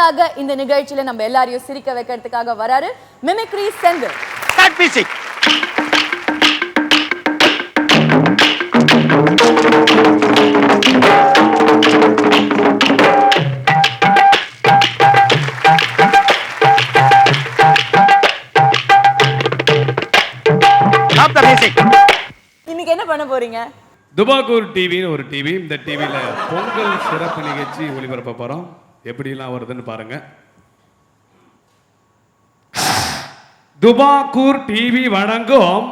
நமக்காக இந்த நிகழ்ச்சியில நம்ம எல்லாரையும் சிரிக்க வைக்கிறதுக்காக வராரு மிமிக்ரி செந்தில். ஸ்டார்ட் மியூசிக் இன்னைக்கு என்ன பண்ண போறீங்க? துபாகூர் டிவின்னு ஒரு டிவி இந்த டிவியில் பொங்கல் சிறப்பு நிகழ்ச்சி ஒளிபரப்ப போகிறோம் எப்படிலாம் வருதுன்னு பாருங்க. துபாக்கூர் டிவி வழங்கும்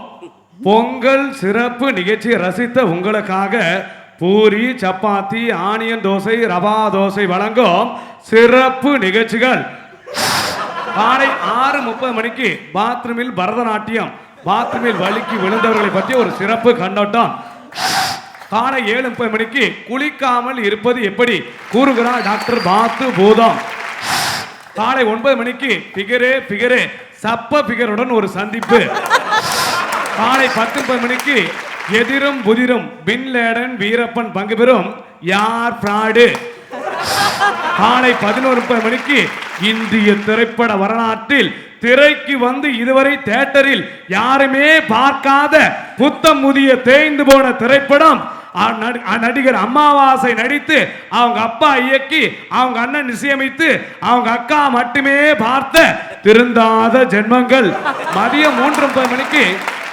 பொங்கல் சிறப்பு நிகழ்ச்சியை ரசித்த உங்களுக்காக பூரி சப்பாத்தி ஆனியன் தோசை ரவா தோசை வழங்கும் சிறப்பு நிகழ்ச்சிகள். காலை ஆறு முப்பது மணிக்கு பாத்ரூமில் பரதநாட்டியம் பாத்ரூமில் வழுக்கி விழுந்தவர்களை பற்றி ஒரு சிறப்பு கண்ணோட்டம். காலை ஏழு முப்பது மணிக்கு குளிக்காமல் இருப்பது எப்படி? கூறுகிறார் டாக்டர் பாத்து பூதம். காலை ஒன்பது மணிக்கு பிகரே பிகரே சப்ப பிகருடன் ஒரு சந்திப்பு. காலை பத்து முப்பது மணிக்கு எதிரும் புதிரும் பின்லேடன் வீரப்பன் பங்கு பெறும் யார் பிராடு காலை பதினோரு முப்பது மணிக்கு இந்திய திரைப்பட வரலாற்றில் திரைக்கு வந்து இதுவரை தேட்டரில் யாருமே பார்க்காத புத்தம் முதிய தேய்ந்து போன திரைப்படம் நடிகர் அம்மாவாசை நடித்து அவங்க அப்பா இயக்கி அவங்க அண்ணன் நிச்சயமித்து அவங்க அக்கா மட்டுமே பார்த்த திருந்தாத ஜென்மங்கள். மதியம் மூன்று முப்பது மணிக்கு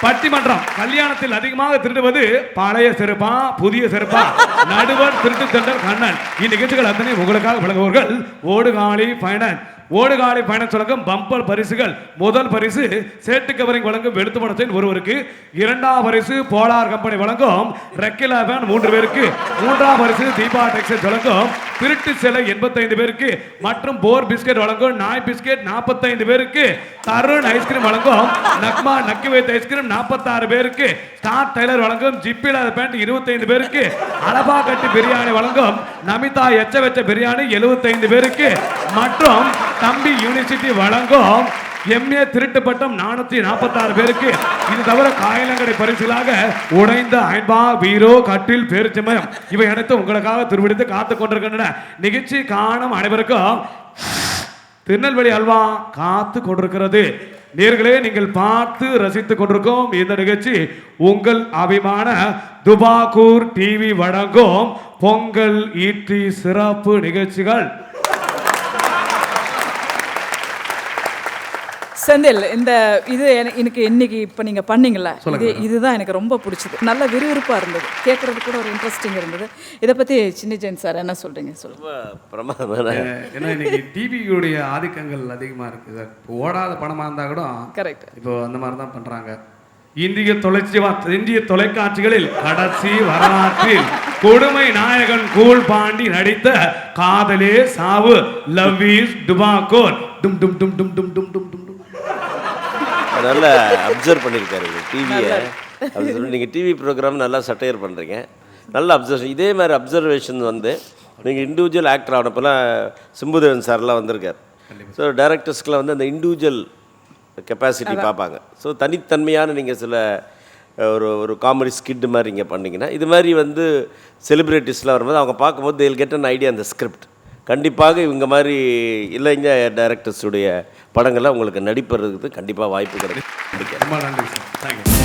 பட்டிமன்றம். கல்யாணத்தில் அதிகமாக திருடுவது பழைய செருப்பா புதிய செருப்பா? நடுவர் திருட்டு தண்டர் கண்ணன். இந்நிகழ்ச்சிகள் அத்தனை உங்களுக்காக வழங்குவார்கள் ஓடுகாலி பயணன். ஓடுகாலை பயண வழங்கும் பம்பர் பரிசுகள். முதல் பரிசு சேட்டு கவரிங் வழங்கும் வெளுத்து பணத்தின் ஒருவருக்கு. இரண்டாம் பரிசு போலார் கம்பெனி வழங்கும் ரெக்கிலாபன் மூன்று பேருக்கு. மூன்றாம் பரிசு தீபா டெக்ஸ்டைல்ஸ் வழங்கும் திருட்டு சிலை எண்பத்தைந்து பேருக்கு மற்றும் போர் பிஸ்கெட் வழங்கும் நாய் பிஸ்கெட் நாற்பத்தைந்து பேருக்கு தருண் ஐஸ்கிரீம் வழங்கும் நக்மா நக்கி வைத்த ஐஸ்கிரீம் நாற்பத்தாறு பேருக்கு ஸ்டார் டெய்லர் வழங்கும் ஜிப்பிலாத பேண்ட் இருபத்தைந்து பேருக்கு அலபா கட்டி பிரியாணி வழங்கும் நமிதா எச்ச வச்ச பிரியாணி எழுபத்தைந்து பேருக்கு மற்றும் தம்பி யூனிவர்சிட்டி வழங்கும் எம்ஏ திருட்டு பட்டம் நானூத்தி நாற்பத்தாறு பேருக்கு. இது தவிர காயலங்கடை பரிசுகளாக உடைந்த ஐம்பா வீரோ கட்டில் பேரிச்சமயம் இவை அனைத்தும் உங்களுக்காக திருவிடித்து காத்து கொண்டிருக்கின்றன. நிகழ்ச்சி காணும் அனைவருக்கும் திருநெல்வேலி அல்வா காத்து கொண்டிருக்கிறது. நேர்களே நீங்கள் பார்த்து ரசித்துக் கொண்டிருக்கும் இந்த நிகழ்ச்சி உங்கள் அபிமான துபாகூர் டிவி வழங்கும் பொங்கல் ஈட்டி சிறப்பு நிகழ்ச்சிகள். செந்தில் இந்த இது எனக்கு இன்னைக்கு இப்போ நீங்கள் பண்ணீங்கல்ல இது இதுதான் எனக்கு ரொம்ப பிடிச்சது. நல்ல விறுவிறுப்பாக இருந்தது. கேட்குறது கூட ஒரு இன்ட்ரெஸ்டிங் இருந்தது. இதை பற்றி சின்ன ஜெயின் சார் என்ன சொல்கிறீங்க சொல்லுங்க. பிரமாதமான ஏன்னா இன்றைக்கி டிவியுடைய ஆதிக்கங்கள் அதிகமாக இருக்குது சார் இப்போ ஓடாத படமாக இருந்தால் கூட கரெக்ட் இப்போ அந்த மாதிரி தான் பண்ணுறாங்க இந்திய தொலைச்சி இந்திய தொலைக்காட்சிகளில் கடைசி வரலாற்றில் கொடுமை நாயகன் கூல் பாண்டி நடித்த காதலே சாவு. லவ் இஸ் டுபாகோர் டும் டும் டும் டும் டும் டும் டும். நல்லா அப்சர்வ் பண்ணியிருக்காரு டிவியை அப்படி சொல்லி நீங்கள் டிவி ப்ரோக்ராம் நல்லா சட்டையர் பண்ணுறீங்க நல்ல அப்சர்வேஷன் இதே மாதிரி அப்சர்வேஷன் வந்து நீங்கள் இண்டிவிஜுவல் ஆக்டர் ஆனப்பெல்லாம் சிம்புதேவன் சார்லாம் வந்திருக்கார். ஸோ டேரக்டர்ஸ்க்குலாம் வந்து அந்த இண்டிவிஜுவல் கெப்பாசிட்டி பார்ப்பாங்க. ஸோ தனித்தன்மையான நீங்கள் சில ஒரு ஒரு காமெடி ஸ்கிட் மாதிரி இங்கே பண்ணீங்கன்னா இது மாதிரி வந்து செலிப்ரிட்டிஸ்லாம் வரும்போது அவங்க பார்க்கும்போது தேல் கெட் அன் ஐடியா அந்த ஸ்கிரிப்ட் கண்டிப்பாக இவங்க மாதிரி இளைஞ டைரக்டர்ஸுடைய படங்கள்லாம் உங்களுக்கு நடிப்பதுக்கு கண்டிப்பாக வாய்ப்பு கிடைக்கும். ரொம்ப நன்றி சார். தேங்க்யூ